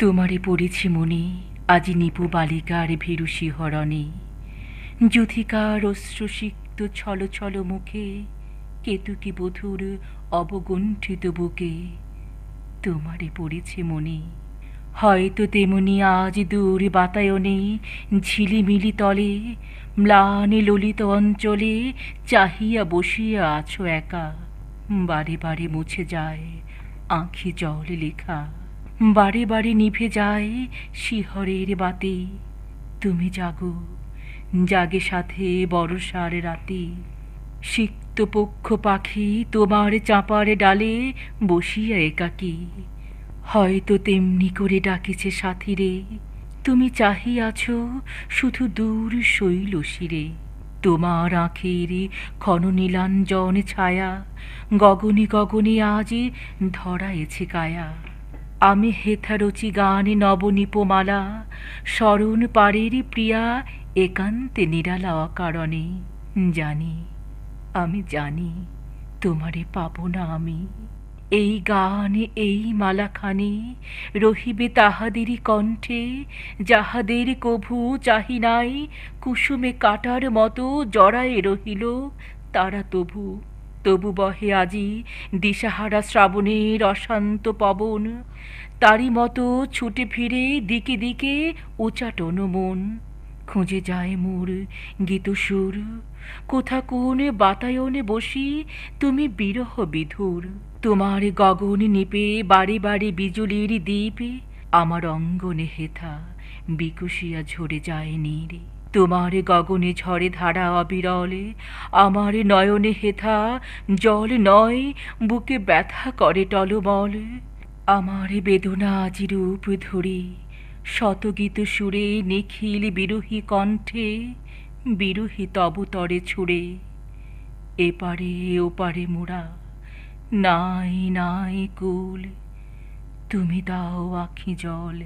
তোমারে পড়েছি মনে, আজি নিপু বালিকার ভীরু শিহরণে। যুথিকার অশ্রুসিক্ত ছল ছল মুখে, কেতুকি বধুর অবগুণ্ঠিত বুকে। তোমারে পড়েছে মনে, হয়তো তেমনি আজ দূর বাতায়নে, ঝিলিমিলি তলে, ম্লানে ললিত অঞ্চলে চাহিয়া বসিয়া আছো একা। বারে বারে মুছে যায় আঁখি জল লেখা। বারে বারে নিভে যায় শিহরের বাতি। তুমি জাগো, জাগে সাথে বড়সার রাতে। সিক্ত পক্ষ পাখি তোমার চাপার ডালে বসিয়া একাকী। হয়তো তেমনি করে ডাকিছে সাথীরে, তুমি চাহিয়াছ শুধু দূর শৈল শিরে। তোমার আঁখের ক্ষণ নীলাঞ্জন ছায়া, গগনে গগনে আজ ধরায়েছে কায়া। আমি হেথা রচি গানে নবনীপমালা, স্মরণ পারের প্রিয়া, একান্তে নিরালা অকারণে। জানি, আমি জানি, তোমারে পাবো না আমি। এই গানে, এই মালাখানে রহিবে তাহাদেরই কণ্ঠে, যাহাদের কভু চাহি নাই, কুসুমে কাটার মতো জড়ায়ে রহিল তারা তবু। তবু বহে আজি দিশাহারা শ্রাবণের অশান্ত পবন। তারই মতো ছুটে ফিরে দিকে দিকে উচাটন মন। খুঁজে যায় মোর গীতসুর কোথা কোন বাতায়নে বসি তুমি বিরহ বিধুর। তোমার গগন নিপে বাড়ি বাড়ি বিজুলির দ্বীপে আমার অঙ্গনে হেথা বিকুশিয়া ঝরে যায় নীর। তোমার গগনে ঝরে ধারা অবিরলে, আমার নয়নে হেথা জল নয়, বুকে ব্যথা করে টলমল। আমার বেদনা আজি রূপ ধরে, শতগীত সুরে নিখিল বিরোহী কণ্ঠে, বিরোহী তবতরে ছুড়ে। এপারে ওপারে মোড়া নাই নাই কুল, তুমি দাও আখি জল।